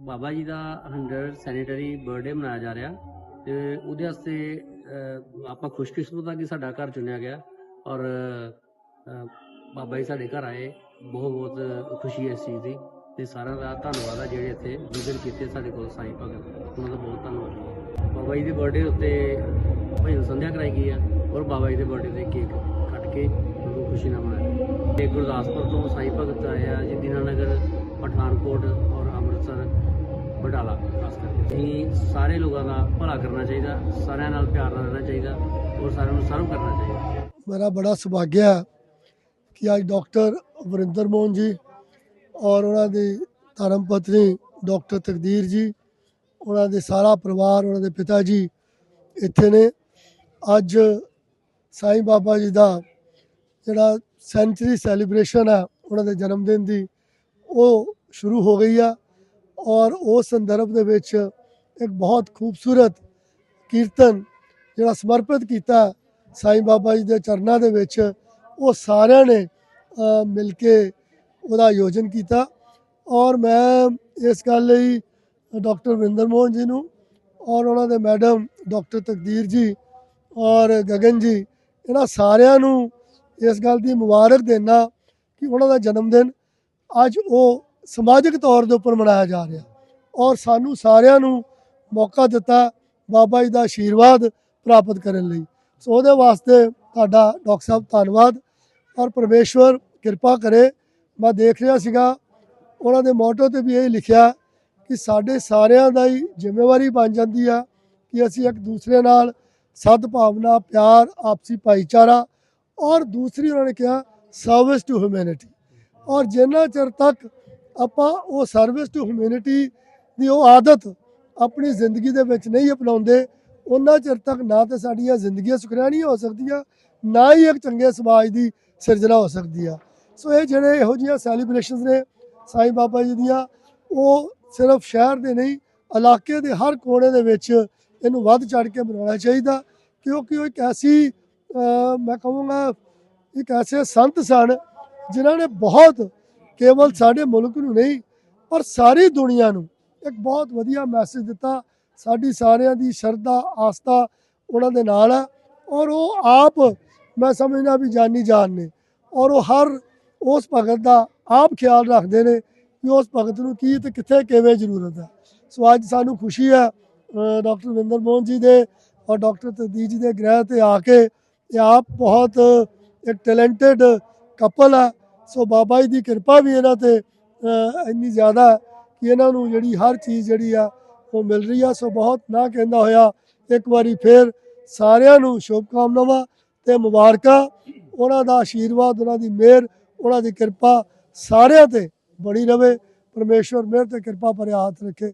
ਬਾਬਾ ਜੀ ਦਾ 100 sanitary birthday ਮਨਾਇਆ ਜਾ ਰਿਹਾ ਤੇ ਉਹਦੇ ਵਾਸਤੇ ਆਪਾਂ ਖੁਸ਼ਕਿਸਮਤ ਆ ਕਿ ਸਾਡਾ ਘਰ ਚੁਣਿਆ ਗਿਆ ਔਰ ਬਾਬਾ ਜੀ ਸਾਡੇ ਘਰ ਆਏ, ਬਹੁਤ ਬਹੁਤ ਖੁਸ਼ੀ ਹੈ ਇਸ ਚੀਜ਼ ਦੀ ਤੇ ਸਾਰਿਆਂ ਦਾ ਧੰਨਵਾਦ ਆ ਜਿਹੜੇ ਇੱਥੇ ਵਿਜ਼ਿਟ ਕੀਤੇ ਸਾਡੇ ਕੋਲ ਸਾਈਂ ਭਗਤ, ਉਹਨਾਂ ਦਾ ਬਹੁਤ ਧੰਨਵਾਦ। ਬਾਬਾ ਜੀ ਦੇ ਬਰਥਡੇ ਉੱਤੇ ਭਜਨ ਸੰਧਿਆ ਕਰਾਈ ਗਈ ਆ ਔਰ ਬਾਬਾ ਜੀ ਦੇ ਬਰਥਡੇ ਤੇ ਕੇਕ ਕੱਟ ਕੇ, ਉਹਨੂੰ ਖੁਸ਼ੀ ਨਾਲ ਮਨਾਇਆ। ਤੇ ਗੁਰਦਾਸਪੁਰ ਤੋਂ ਸਾਈਂ ਭਗਤ ਆਏ ਆ ਜੀ ਬਟਾਲਾ ਖਾਸ ਕਰਕੇ ਅਸੀਂ ਸਾਰੇ ਲੋਕਾਂ ਦਾ ਭਲਾ ਕਰਨਾ ਚਾਹੀਦਾ, ਸਾਰਿਆਂ ਨਾਲ ਪਿਆਰ ਨਾਲ ਰਹਿਣਾ ਚਾਹੀਦਾ ਔਰ ਸਾਰਿਆਂ ਨੂੰ ਸਰਵ ਕਰਨਾ ਚਾਹੀਦਾ। ਮੇਰਾ ਬੜਾ ਸੁਭਾਗਿਆ ਹੈ ਕਿ ਅੱਜ ਡਾਕਟਰ ਵਰਿੰਦਰ ਮੋਹਨ ਜੀ ਔਰ ਉਹਨਾਂ ਦੀ ਧਰਮ ਪਤਨੀ ਡਾਕਟਰ ਤਕਦੀਰ ਜੀ, ਉਹਨਾਂ ਦੇ ਸਾਰਾ ਪਰਿਵਾਰ, ਉਹਨਾਂ ਦੇ ਪਿਤਾ ਜੀ ਇੱਥੇ ਨੇ। ਅੱਜ ਸਾਈਂ ਬਾਬਾ ਜੀ ਦਾ ਜਿਹੜਾ ਸੈਂਚਰੀ ਸੈਲੀਬ੍ਰੇਸ਼ਨ ਹੈ ਉਹਨਾਂ ਦੇ ਜਨਮ ਦਿਨ ਦੀ, ਉਹ ਸ਼ੁਰੂ ਹੋ ਗਈ ਆ। ਔਰ ਉਸ ਸੰਦਰਭ ਦੇ ਵਿੱਚ ਇੱਕ ਬਹੁਤ ਖੂਬਸੂਰਤ ਕੀਰਤਨ ਜਿਹੜਾ ਸਮਰਪਿਤ ਕੀਤਾ ਸਾਈਂ ਬਾਬਾ ਜੀ ਦੇ ਚਰਨਾਂ ਦੇ ਵਿੱਚ, ਉਹ ਸਾਰਿਆਂ ਨੇ ਮਿਲ ਕੇ ਉਹਦਾ ਆਯੋਜਨ ਕੀਤਾ। ਔਰ ਮੈਂ ਇਸ ਗੱਲ ਲਈ ਡਾਕਟਰ ਵਿੰਦਰ ਮੋਹਨ ਜੀ ਨੂੰ ਔਰ ਉਹਨਾਂ ਦੇ ਮੈਡਮ ਡਾਕਟਰ ਤਕਦੀਰ ਜੀ ਔਰ ਗਗਨ ਜੀ, ਇਹਨਾਂ ਸਾਰਿਆਂ ਨੂੰ ਇਸ ਗੱਲ ਦੀ ਮੁਬਾਰਕ ਦੇਣਾ ਕਿ ਉਹਨਾਂ ਦਾ ਜਨਮ ਦਿਨ ਅੱਜ ਉਹ ਸਮਾਜਿਕ ਤੌਰ ਦੇ ਉੱਪਰ ਮਨਾਇਆ ਜਾ ਰਿਹਾ। ਔਰ ਸਾਨੂੰ ਸਾਰਿਆਂ ਨੂੰ ਮੌਕਾ ਦਿੱਤਾ ਬਾਬਾ ਜੀ ਦਾ ਆਸ਼ੀਰਵਾਦ ਪ੍ਰਾਪਤ ਕਰਨ ਲਈ। ਸੋ ਉਹਦੇ ਵਾਸਤੇ ਤੁਹਾਡਾ ਡਾਕਟਰ ਸਾਹਿਬ ਧੰਨਵਾਦ। ਔਰ ਪਰਮੇਸ਼ਵਰ ਕਿਰਪਾ ਕਰੇ। ਮੈਂ ਦੇਖ ਰਿਹਾ ਸੀਗਾ, ਉਹਨਾਂ ਦੇ ਮੋਟੋ ਤੇ ਵੀ ਇਹ ਲਿਖਿਆ ਕਿ ਸਾਡੇ ਸਾਰਿਆਂ ਦਾ ਹੀ ਜ਼ਿੰਮੇਵਾਰੀ ਬਣ ਜਾਂਦੀ ਆ ਕਿ ਅਸੀਂ ਇੱਕ ਦੂਸਰੇ ਨਾਲ ਸਦਭਾਵਨਾ, ਪਿਆਰ, ਆਪਸੀ ਭਾਈਚਾਰਾ ਔਰ ਦੂਸਰੀ ਉਹਨਾਂ ਨੇ ਕਿਹਾ ਸਰਵਿਸ ਟੂ ਹਿਊਮੈਨਿਟੀ ਔਰ ਜਿੰਨਾ ਚਿਰ ਤੱਕ ਆਪਾਂ ਉਹ ਸਰਵਿਸ ਟੂ ਹਿਊਮੈਨਿਟੀ ਦੀ ਉਹ ਆਦਤ ਆਪਣੀ ਜ਼ਿੰਦਗੀ ਦੇ ਵਿੱਚ ਨਹੀਂ ਅਪਣਾਉਂਦੇ, ਉਹਨਾਂ ਚਿਰ ਤੱਕ ਨਾ ਤੇ ਸਾਡੀਆਂ ਜ਼ਿੰਦਗੀਆਂ ਸੁਖਰਾਣੀਆਂ ਹੋ ਸਕਦੀਆਂ, ਨਾ ਹੀ ਇੱਕ ਚੰਗੇ ਸਮਾਜ ਦੀ ਸਿਰਜਣਾ ਹੋ ਸਕਦੀ ਆ। ਸੋ ਇਹ ਜਿਹੜੇ ਇਹੋ ਜਿਹੀਆਂ ਸੈਲੀਬ੍ਰੇਸ਼ਨਸ ਨੇ ਸਾਈਂ ਬਾਬਾ ਜੀ ਦੀਆਂ, ਉਹ ਸਿਰਫ ਸ਼ਹਿਰ ਦੇ ਨਹੀਂ, ਇਲਾਕੇ ਦੇ ਹਰ ਕੋਨੇ ਦੇ ਵਿੱਚ ਇਹਨੂੰ ਵੱਧ ਚੜ ਕੇ ਮਨਾਉਣਾ ਚਾਹੀਦਾ, ਕਿਉਂਕਿ ਉਹ ਇੱਕ ਐਸੀ ਮੈਂ ਕਹੂੰਗਾ ਇੱਕ ਐਸੇ ਸੰਤ ਸਨ, ਜਿਨ੍ਹਾਂ ਨੇ ਬਹੁਤ ਕੇਵਲ ਸਾਡੇ ਮੁਲਕ ਨੂੰ ਨਹੀਂ, ਪਰ ਸਾਰੀ ਦੁਨੀਆ ਨੂੰ ਇੱਕ ਬਹੁਤ ਵਧੀਆ ਮੈਸੇਜ ਦਿੱਤਾ। ਸਾਡੀ ਸਾਰਿਆਂ ਦੀ ਸ਼ਰਧਾ, ਆਸਥਾ ਉਹਨਾਂ ਦੇ ਨਾਲ ਹੈ ਔਰ ਉਹ ਆਪ ਮੈਂ ਸਮਝਦਾ ਵੀ ਜਾਨੀ ਜਾਨ ਨੇ ਔਰ ਉਹ ਹਰ ਉਸ ਭਗਤ ਦਾ ਆਪ ਖਿਆਲ ਰੱਖਦੇ ਨੇ ਕਿ ਉਸ ਭਗਤ ਨੂੰ ਕੀ ਤੇ ਕਿੱਥੇ ਕਿਵੇਂ ਜ਼ਰੂਰਤ ਹੈ। ਸੋ ਅੱਜ ਸਾਨੂੰ ਖੁਸ਼ੀ ਹੈ ਡਾਕਟਰ ਵਿੰਦਰ ਮੋਹਨ ਜੀ ਦੇ ਔਰ ਡਾਕਟਰ ਤਕਦੀਰ ਜੀ ਦੇ ਗ੍ਰਹਿ ਤੇ ਆ ਕੇ ਇਹ ਆਪ ਬਹੁਤ ਇੱਕ ਟੈਲੈਂਟਡ ਕਪਲ ਹੈ ਸੋ ਬਾਬਾ ਜੀ ਦੀ ਕਿਰਪਾ ਵੀ ਇਹਨਾਂ ਤੇ ਇੰਨੀ ਜ਼ਿਆਦਾ ਹੈ ਕਿ ਇਹਨਾਂ ਨੂੰ ਜਿਹੜੀ ਹਰ ਚੀਜ਼ ਜਿਹੜੀ ਆ, ਉਹ ਮਿਲ ਰਹੀ ਆ। ਸੋ ਬਹੁਤ ਨਾ ਕਹਿੰਦਾ ਹੋਇਆ, ਇੱਕ ਵਾਰੀ ਫੇਰ ਸਾਰਿਆਂ ਨੂੰ ਸ਼ੁਭ ਕਾਮਨਾਵਾਂ ਤੇ ਮੁਬਾਰਕਾਂ। ਉਹਨਾਂ ਦਾ ਆਸ਼ੀਰਵਾਦ, ਉਹਨਾਂ ਦੀ ਮਿਹਰ, ਉਹਨਾਂ ਦੀ ਕਿਰਪਾ ਸਾਰਿਆਂ ਤੇ ਬਣੀ ਰਵੇ। ਪਰਮੇਸ਼ਵਰ ਮਿਹਰ ਤੇ ਕਿਰਪਾ ਭਰਿਆ ਹੱਥ ਰੱਖੇ।